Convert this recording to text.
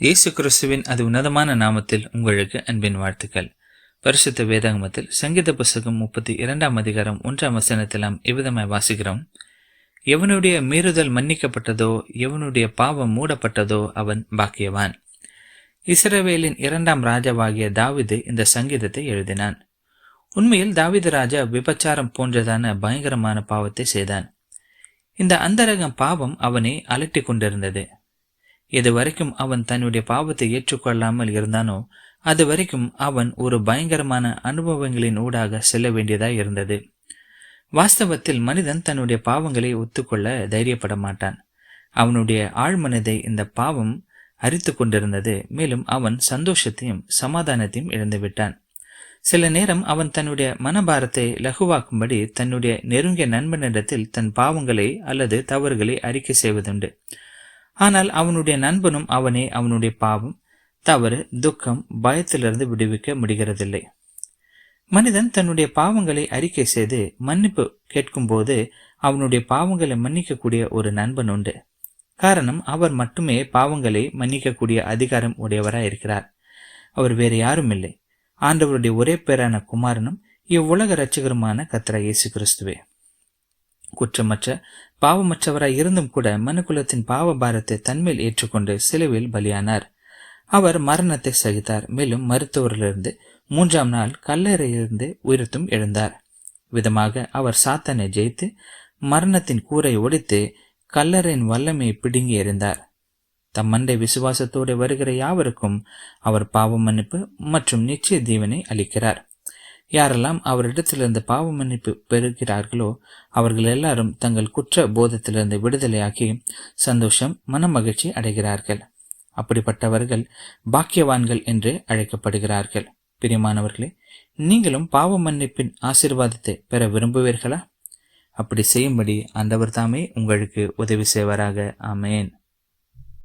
இயேசு கிறிஸ்துவின் அது உன்னதமான நாமத்தில் உங்களுக்கு அன்பின் வாழ்த்துக்கள். பரிசுத்த வேதாகமத்தில் சங்கீத புஸ்தகம் முப்பத்தி இரண்டாம் அதிகாரம் ஒன்றாம் வசனத்தில் நாம் இவ்விதமாய் வாசிக்கிறோம். எவனுடைய மீறுதல் மன்னிக்கப்பட்டதோ எவனுடைய பாவம் மூடப்பட்டதோ அவன் பாக்கியவான். இஸ்ரவேலின் இரண்டாம் ராஜாவாகிய தாவிது இந்த சங்கீதத்தை எழுதினான். உண்மையில் தாவிது ராஜா விபச்சாரம் போன்றதான பயங்கரமான பாவத்தை செய்தான். இந்த அந்தரகம் பாவம் அவனை அலட்டி கொண்டிருந்தது. எது வரைக்கும் அவன் தன்னுடைய பாவத்தை ஏற்றுக்கொள்ளாமல் இருந்தானோ அது வரைக்கும் அவன் ஒரு பயங்கரமான அனுபவங்களின் ஊடாக செல்ல வேண்டியதாய் இருந்தது. வாஸ்தவத்தில் மனிதன் தன்னுடைய பாவங்களை ஒத்துக்கொள்ள தைரியப்பட மாட்டான். அவனுடைய ஆழ்மனதை இந்த பாவம் அரித்து கொண்டிருந்தது மேலும் அவன் சந்தோஷத்தையும் சமாதானத்தையும் இழந்துவிட்டான் சில நேரம் அவன் தன்னுடைய மனபாரத்தை லகுவாக்கும்படி தன்னுடைய நெருங்கிய நண்பனிடத்தில் தன் பாவங்களை அல்லது தவறுகளை அறிக்கை செய்வதுண்டு. ஆனால் அவனுடைய நண்பனும் அவனை அவனுடைய பாவம் தவறு துக்கம் பயத்திலிருந்து விடுவிக்க முடிகிறதில்லை. மனிதன் தன்னுடைய பாவங்களை அறிக்கை செய்து மன்னிப்பு கேட்கும்போது அவனுடைய பாவங்களை மன்னிக்கக்கூடிய ஒரு நண்பன் உண்டு. காரணம் அவர் மட்டுமே பாவங்களை மன்னிக்கக்கூடிய அதிகாரம் உடையவராக இருக்கிறார். அவர் வேறு யாரும் இல்லை. ஆண்டவருடைய ஒரே பேரான குமாரனும் இவ்வுலக ரட்சகருமான கத்ரா இயேசு கிறிஸ்துவே. குற்றமற்ற பாவமற்றவராய் இருந்தும் கூட மனுக்குலத்தின் பாவ பாரத்தை தன்மேல் ஏற்றுக்கொண்டு சிலுவையில் பலியானார். அவர் மரணத்தை சகித்தார். மேலும் மருத்துவரிலிருந்து மூன்றாம் நாள் கல்லறையிலிருந்து உயிர்த்தும் எழுந்தார். விதமாக அவர் சாத்தனை ஜெயித்து மரணத்தின் கூரை ஒடித்து கல்லறையின் வல்லமையை பிடுங்கி எறிந்தார். தம் மண்டை விசுவாசத்தோடு வருகிற யாவருக்கும் அவர் பாவ மன்னிப்பு மற்றும் நிச்சய தீவனை அளிக்கிறார். யாரெல்லாம் அவரிடத்திலிருந்து பாவ மன்னிப்பு பெறுகிறார்களோ அவர்கள் எல்லாரும் தங்கள் குற்ற போதத்திலிருந்து விடுதலையாகி சந்தோஷம் மனமகிழ்ச்சி அடைகிறார்கள். அப்படிப்பட்டவர்கள் பாக்கியவான்கள் என்று அழைக்கப்படுகிறார்கள். பிரியமானவர்களே நீங்களும் பாவ மன்னிப்பின் ஆசிர்வாதத்தை பெற விரும்புவீர்களா? அப்படி செய்யும்படி அந்தவர் தாமே உங்களுக்கு உதவி செய்வாராக. ஆமேன்.